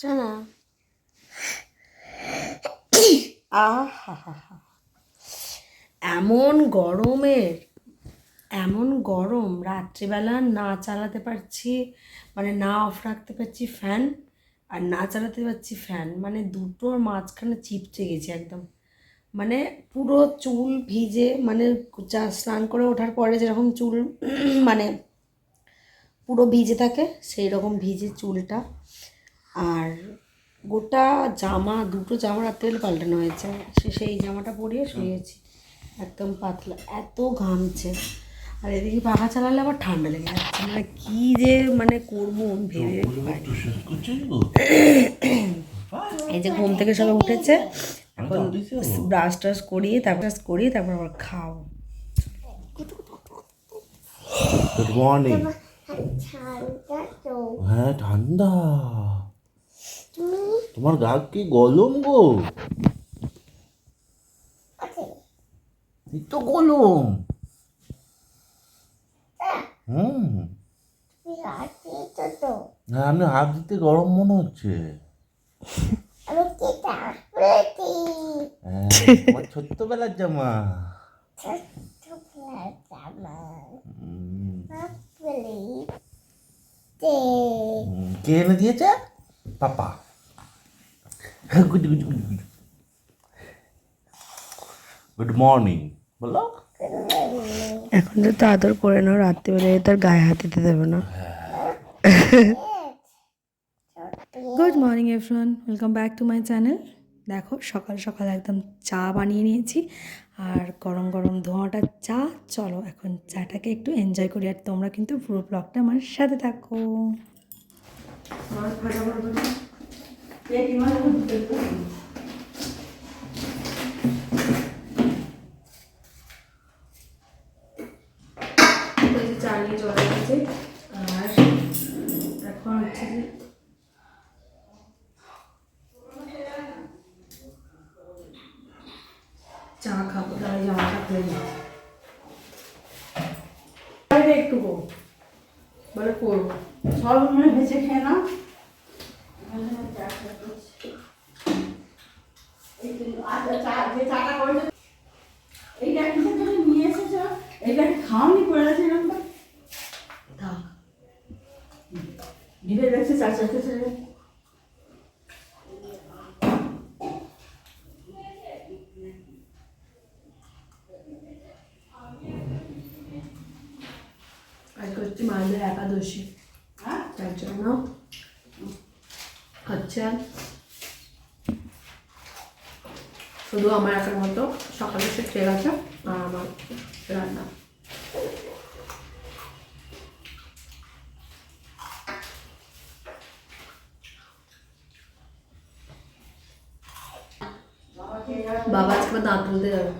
শোনা এমন গরমের, এমন গরম রাত্রিবেলা না চালাতে পারছি মানে না অফ রাখতে পারছি ফ্যান আর না চালাতে পারছি ফ্যান মানে দুটোর মাঝখানে চিপচে গেছে একদম। মানে পুরো চুল ভিজে মানে চা স্নান করে ওঠার পরে যেরকম চুল মানে পুরো ভিজে থাকে সেই রকম ভিজে চুলটা। আর গোটা জামা দুটো জামা রাত্রেবেলা পাল্টানো হয়েছে। সে সেই জামাটা পরিয়ে শুয়েছি। একদম পাতলা এত ঘামছে। আর এদিকে পাখা চালালে আবার ঠান্ডা লেগে যাচ্ছে। মানে কী যে মানে করব ভেবে এই যে ঘুম থেকে সবাই উঠেছে। এখন ব্রাশ টাশ করিয়ে তারপর করিয়ে তারপর আবার খাও গুড মর্নিং হ্যাঁ ঠান্ডা। তোমার গা কি গলম গো? তো গলম? হুম। হ্যাঁ আপনি হাত দিতে গরম মনে হচ্ছে। আমি হ্যাঁ ছোট্টবেলার জামা। হুম, হুম, কে এনে দিয়েছে? পাপা। গুড গুড মর্নিং বলো। এখন তো তো আদর করে নাও রাত্রিবেলায় তার গায়ে হাত দিতে দেবে না। Good morning everyone welcome back to my channel দেখো, সকাল সকাল একদম চা বানিয়ে নিয়েছি। আর গরম গরম ধোঁয়াটা, চা। চলো, এখন চাটাকে একটু এনজয় করি। আর তোমরা কিন্তু পুরো ব্লগটা আমার সাথে থাকো। চা নিয়ে চলে গেছে আর এখন হচ্ছে যে চা খাব তাহলে জামাটা খুলে নিই বাইরে একটু গো বলে করব সব মনে ভেজে খেয়ে নাও এই যে আচ্ছা, চা- যে চাটা করেছ, এইটা কিসের জন্য নিয়ে এসেছ? এইটা কি খাওনি করে আছে এরকম করে? থাক জিভে দেখছি চা চাইতেছে। আজকে হচ্ছে মায়েদের একাদশী? তার জন্য হচ্ছে শুধু আমার একার মতো সকালে সে খেয়ে গেছে আর আমার রান্না বাবা দাঁত তুলতে যাবে।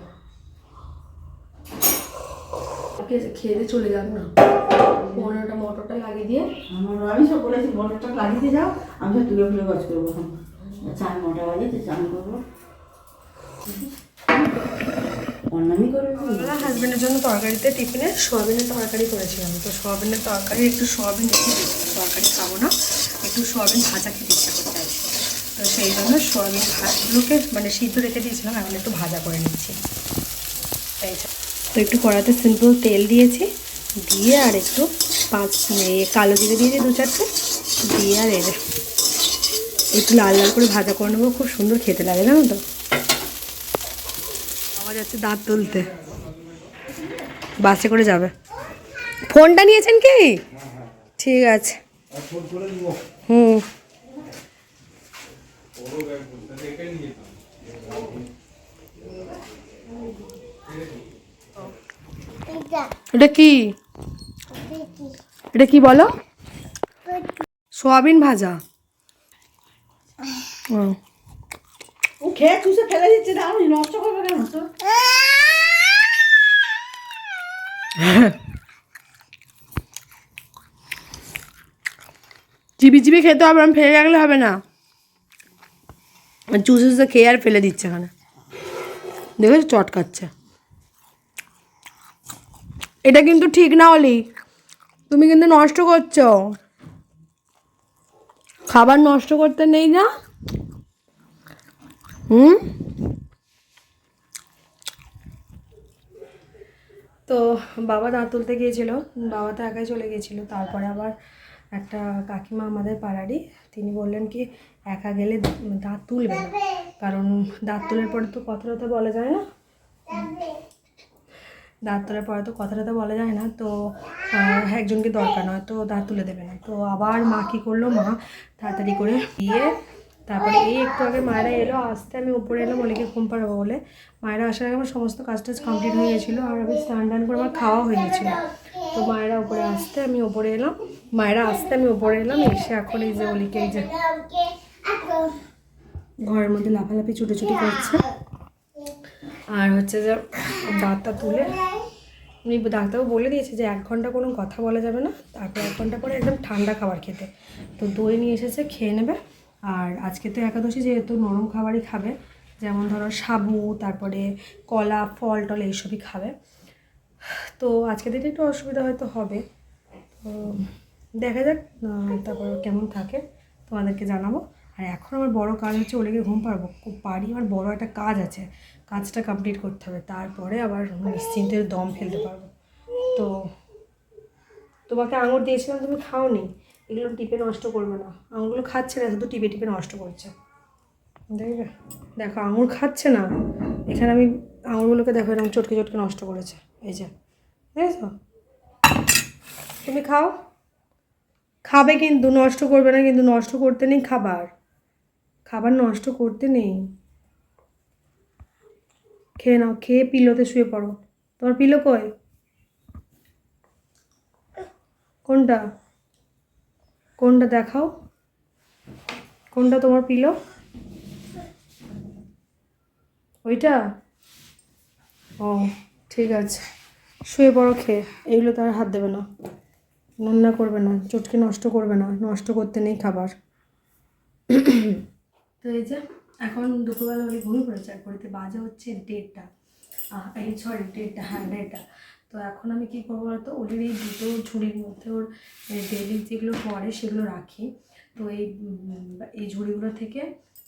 ওকে খেয়ে দিয়ে চলে যাক না। পনেরোটা মোটরটা লাগিয়ে দিয়ে। আমার আমি সব বলেছি মোটরটা লাগিয়ে দিয়ে যাও আমি সব তুলে ফুলে কাজ করব এখন। চার নটা বাজে তো চান করব। আমরা হাজবেন্ডের জন্য তরকারিতে টিফিনে সোয়াবিনের তরকারি করেছিলাম। তো সোয়াবিনের তরকারি একটু সোয়াবিন একটু তরকারি খাব না একটু সোয়াবিন ভাজা খেতে ইচ্ছা করতে আছে তো সেই জন্য সোয়াবিন ভাতগুলোকে মানে সিদ্ধ রেখে দিয়েছিলাম, এখন একটু ভাজা করে নিচ্ছি। তো একটু কড়াতে সিম্পল তেল দিয়েছি, দিয়ে আর একটু পাঁচ কালো জিরে দিয়েছি দু চারটে, দিয়ে আর এর একটু লাল লাল করে ভাজা করে নেব, খুব সুন্দর খেতে লাগে, জানো তো? আবার যাচ্ছে দাঁত তুলতে। বাসে করে যাবে। ফোনটা নিয়েছেন কি? ঠিক আছে। হুম। এটা কি? এটা কি বলো? সোয়াবিন ভাজা। ও খেয়ে চুষে ফেলে দিচ্ছে দাও নষ্ট করবে কেন? তো চিবি চিবি খেতে হবে আমি ফেলে রাখলে হবে না। চুষে চুষে খেয়ে আর ফেলে দিচ্ছে এখানে। দেখেছ চটকাচ্ছে। এটা কিন্তু ঠিক না হলি তুমি কিন্তু নষ্ট করছ। খাবার নষ্ট করতে নেই না? হুম? তো বাবা দাঁত তুলতে গিয়েছিল। বাবা তো একাই চলে গিয়েছিল। তারপরে আবার একটা কাকিমা আমাদের পাড়ারই, তিনি বললেন কি একা গেলে দাঁত তুলবে না। কারণ দাঁত তোলার পরে তো কথা টথা বলা যায় না। দাঁত তোলার পরে তো কথা টথা বলা যায় না, তো একজনকে দরকার নয়, তো দাঁত তুলে দেবে না। তো আবার মা কী করল? মা তাড়াতাড়ি করে দিয়ে তারপরে এই একটু আগে মায়েরা এলো, আসতে আমি উপরে এলাম, অনেকে ঘুম পাড়াবো বলে। মায়েরা আসার আগে আমার সমস্ত কাজ টাজ কমপ্লিট হয়ে গেছিল আর আমি স্নান টান করে আমার খাওয়া হয়ে গেছিল। তো মায়েরা উপরে আসতে আমি উপরে এলাম, মায়েরা আসতে আমি উপরে এলাম, এসে এখন এই যে অলিকে এই যে ঘরের মধ্যে লাফালাফি ছুটোছুটি করছে। আর হচ্ছে যে দাঁতটা তুলে উনি ডাক্তারবাবু বলে দিয়েছে যে এক ঘণ্টা কোনো কথা বলা যাবে না তারপর এক ঘণ্টা পরে একদম ঠান্ডা খাবার খেতে। তো দই নিয়ে এসেছে খেয়ে নেবে। আর আজকে তো একাদশী যেহেতু নরম খাবারই খাবে যেমন ধরো সাবু তারপরে কলা ফল টল এইসবই খাবে। তো আজকে দিনে একটু অসুবিধা হয়তো হবে। তো দেখা যাক তারপর কেমন থাকে তোমাদেরকে জানাব। আর এখন আমার বড় কাজ হচ্ছে ওলেকে ঘুম পারব খুব পারি, আমার বড় একটা কাজ আছে। কাজটা কমপ্লিট করতে হবে, তারপরে আবার নিশ্চিন্তে দম ফেলতে পারব। তো তোমাকে আঙুর দিয়েছিলাম, তুমি খাওনি। এগুলো টিপে নষ্ট করবে না। আঙুরগুলো খাচ্ছে না, শুধু টিপে টিপে নষ্ট করছে। দেখবে? দেখো, আঙুর খাচ্ছে না। এখানে আমি আঙুরগুলোকে দেখো, এরকম চটকে চটকে নষ্ট করেছে। এই যে, দেখেছ? তুমি খাও। খাবে কিন্তু, নষ্ট করবে না কিন্তু নষ্ট করতে নেই খাবার। খাবার নষ্ট করতে নেই। খেয়ে নাও, খেয়ে পিলোতে শুয়ে পড়ো। তোমার পিলো কই? কোনটা? কোনটা দেখাও? কোনটা তোমার পিলো? ওইটা? ও, ঠিক আছে। শুয়ে পড়ো, খেয়ে। এগুলো তার হাত দেবে না। রান্না করবে না, চটকে নষ্ট করবে না। নষ্ট করতে নেই খাবার। তো এই যে এখন দুপুরবেলা হলে ঘুমিয়ে পড়েছে আর ঘড়িতে বাজে হচ্ছে আহ, এই সরি দেড়টা হ্যাঁ দেড়টা। তো এখন আমি কী করব বলতো ওদের এই দুটো ঝুড়ির মধ্যে ওর ডেলি যেগুলো পরে সেগুলো রাখি। তো এই এই ঝুড়িগুলো থেকে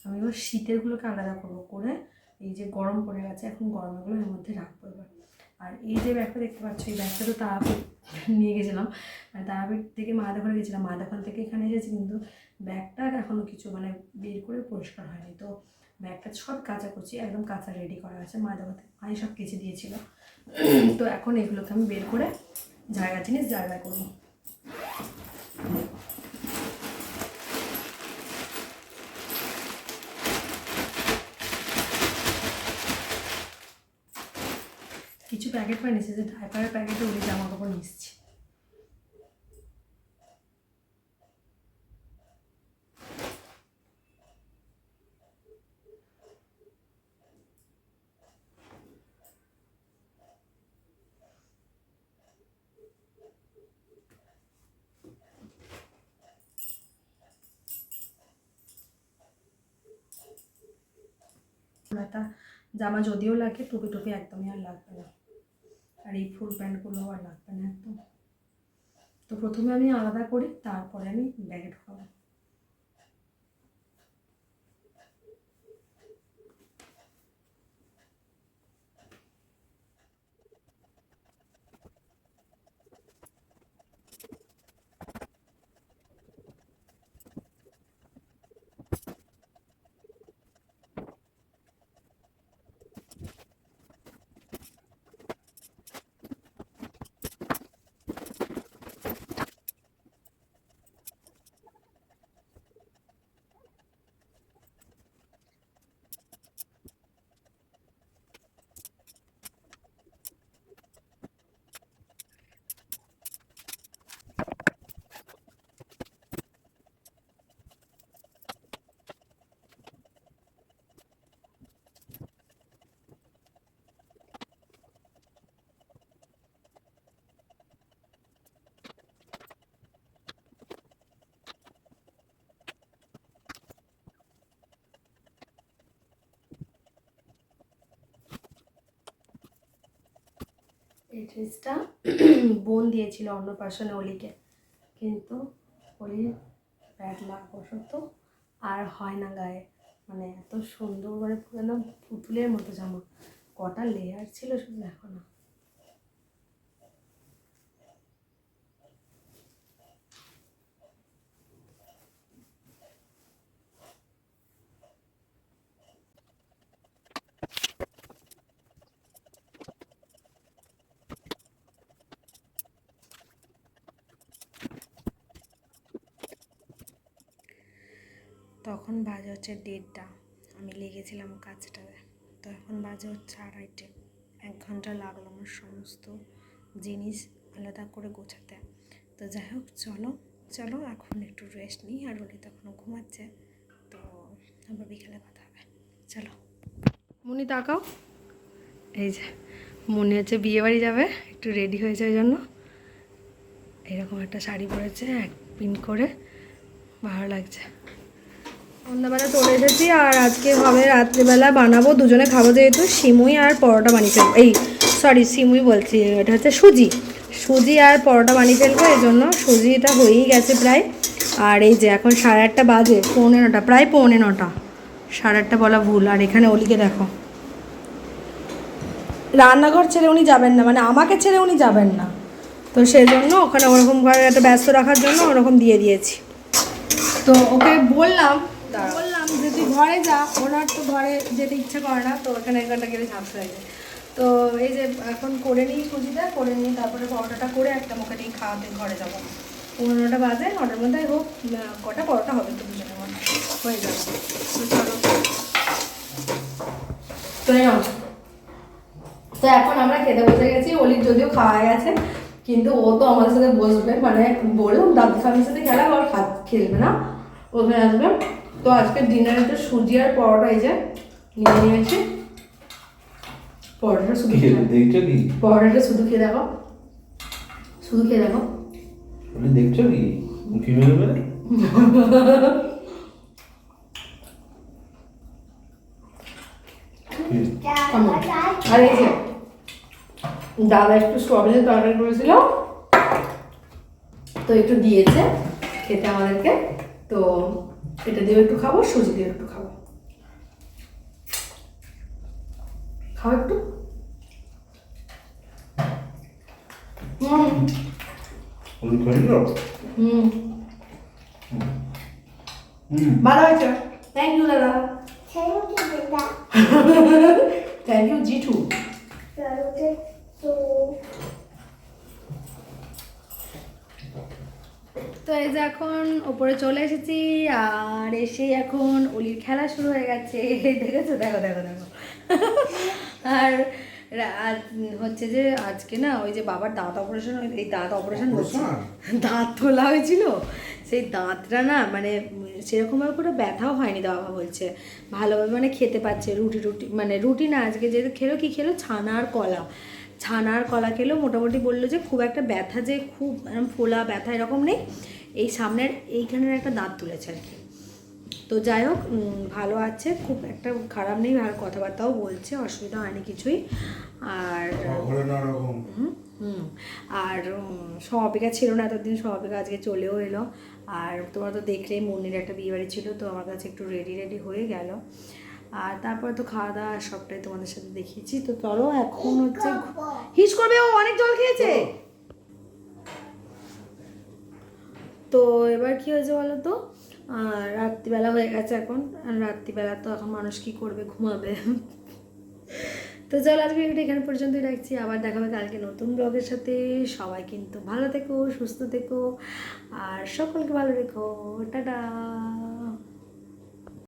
আমি ওর শীতেরগুলোকে আলাদা করব করে এই যে গরম পড়ে গেছে এখন গরমগুলো এর মধ্যে রাখব আর এই যে ব্যাগটা দেখতে পাচ্ছ এই ব্যাগটা তো তারাপীঠ নিয়ে গেছিলাম। মানে তারাপীঠ থেকে মাদা করে গেছিলাম। মাদাখান থেকে এখানে এসেছি কিন্তু ব্যাগটা এখনও কিছু মানে বের করে পরিষ্কার হয়নি। তো ব্যাগটা সব কাঁচা করছি একদম কাঁচা রেডি করা আছে। মাদাখাতে মাই সব কেচে দিয়েছিল। তো এখন এগুলোকে আমি বের করে জায়গা জিনিস জায়গা করব। কিছু প্যাকেট নিয়েছে যে ডাইপারের প্যাকেটে ওই জামা কাপড় নিচ্ছি। জামা যদিও লাগে টুপি টুপি একদমই আর লাগবে না। আর এই ফুল প্যান্টগুলো আর লাগবে না একদম তো প্রথমে আমি আলাদা করি, তারপরে আমি ব্যাগে ঢোকাবো। এই ড্রেসটা বোন দিয়েছিল অন্নপ্রাশনে অলিকে। কিন্তু অলির ব্যাড লাক বসত আর হয় না গায়ে। মানে এত সুন্দর করে পুরো পুতুলের মতো জামা। কটা লেয়ার ছিল শুধু দেখো না তখন বাজে হচ্ছে দেড়টা। আমি লেগেছিলাম কাজটাতে তো এখন বাজে হচ্ছে আড়াইটে। এক ঘণ্টা লাগল আমার সমস্ত জিনিস আলাদা করে গোছাতে। তো যাই হোক, চলো চলো, এখন একটু রেস্ট নিই। আর ওলি তখনও ঘুমাচ্ছে। তো আবার বিকেলে কথা হবে। চলো। মুনি, তাকাও। এই যে, মনে হচ্ছে বিয়ে বাড়ি যাবে। একটু রেডি হয়েছে ওই জন্য। এরকম একটা শাড়ি পরেছে, এক পিন করে। ভালো লাগছে। সন্ধ্যাবেলা চলে এসেছি আর আজকে হবে রাত্রিবেলা বানাবো, দুজনে খাব যেহেতু সিমুই আর পরোটা বানিয়ে ফেলব। এই সরি সিমুই বলছি, এটা হচ্ছে সুজি। সুজি আর পরোটা বানিয়ে ফেলব এই জন্য সুজিটা হয়েই গেছে প্রায়। আর এই যে এখন সাড়ে আটটা বাজে, পৌনে নটা, প্রায় পৌনে নটা। সাড়ে আটটা বলা ভুল, আর এখানে অলিকে দেখো। রান্নাঘর ছেড়ে উনি যাবেন না মানে আমাকে ছেড়ে উনি যাবেন না। তো সেই জন্য ওখানে ওরকম ঘরে একটা ব্যস্ত রাখার জন্য ওরকম দিয়ে দিয়েছি। তো ওকে বললাম বললাম যে তুই ঘরে যা, ওনার তো ঘরে যেতে ইচ্ছা করে না, তো ওখানে এক ঘণ্টা গেলে ঝাঁপ লাগে তো এই যে এখন করে নিই সুজিটা, করে নিই তারপরে পরোটাটা করে একটা মুখে নিয়ে খাওয়াতে ঘরে যাব। পনেরোটা বাজে, নটার মধ্যে হোক কটা পরোটা হবে তো দুজনের মধ্যে। হয়ে যাবে। তো চলো। তো এখন আমরা খেতে বসে গেছি, অলির যদিও খাওয়া গেছে, কিন্তু ও তো আমাদের সাথে বসবে মানে বললাম দাদু স্বামীর সাথে খেলা খাত, খেলবে না। ওখানে আসবে। তো আজকে ডিনারে তো সুজি আর পরোটা এই যে নিয়ে নিয়েছি। পরোটাটা শুধু খেয়ে দেখছ কি? পরোটাটা শুধু খেয়ে দেখো। শুধু খেয়ে দেখো। তুমি দেখছ কি? মুখি মেরে মেরে আর এই যে দাদা একটু স্ট্রবেরি তরকারি করেছিল। তো একটু দিয়েছে খেতে আমাদেরকে। তো এটা দিয়ে একটু খাব সুজি দিয়ে একটু খাব। খাও একটু। ভালো হয়েছে? থ্যাংক ইউ দাদা. Thank you Jithu. তো এই যে এখন ওপরে চলে এসেছি আর এসে এখন অলির খেলা শুরু হয়ে গেছে। দেখেছ? দেখো দেখো দেখো। আর হচ্ছে যে আজকে না ওই যে বাবার দাঁত অপারেশন এই দাঁত অপারেশন হচ্ছে। দাঁত তোলা হয়েছিল। সেই দাঁতটা না মানে সেরকমভাবে করে ব্যথাও হয়নি বাবা বলছে। ভালোভাবে মানে খেতে পাচ্ছে রুটি রুটি মানে রুটি না আজকে যে খেলো কি খেলো? ছানা আর কলা। ছানা আর কলা খেলো মোটামুটি বলল যে খুব একটা ব্যথা যে খুব এরকম ফোলা ব্যথা এরকম নেই। এই সামনের এইখানের একটা দাঁত তুলেছে আর কি। তো যাই হোক ভালো আছে খুব একটা খারাপ নেই আর কথাবার্তাও বলছে অসুবিধা হয়নি কিছুই। আর হুম, হুম। আর উম, সমাপিকা ছিল না এতদিন সমাপিকা আজকে চলেও এলো। আর তোমরা তো দেখলেই মুন্নির একটা বিয়ে বাড়ি ছিল তো আমার কাছে একটু রেডি রেডি হয়ে গেল। আর তারপরে তো খাওয়া দাওয়া সবটাই তোমাদের সাথে দেখিয়েছি। তো চলো এখন হচ্ছে হিস করবে? ও অনেক জল খেয়েছে? তো এবার কি হয়েছে বলো তো? রাত্রিবেলা হয়ে গেছে এখন। আর রাত্রিবেলা তো এখন মানুষ কি করবে? ঘুমাবে। তো চলো আজকে ভিডিওটা এখানে পর্যন্তই রাখছি। আবার দেখা হবে কালকে নতুন ব্লগের সাথে। সবাই কিন্তু ভালো থেকো সুস্থ থেকো। আর সকলকে ভালো রেখো। টাটা।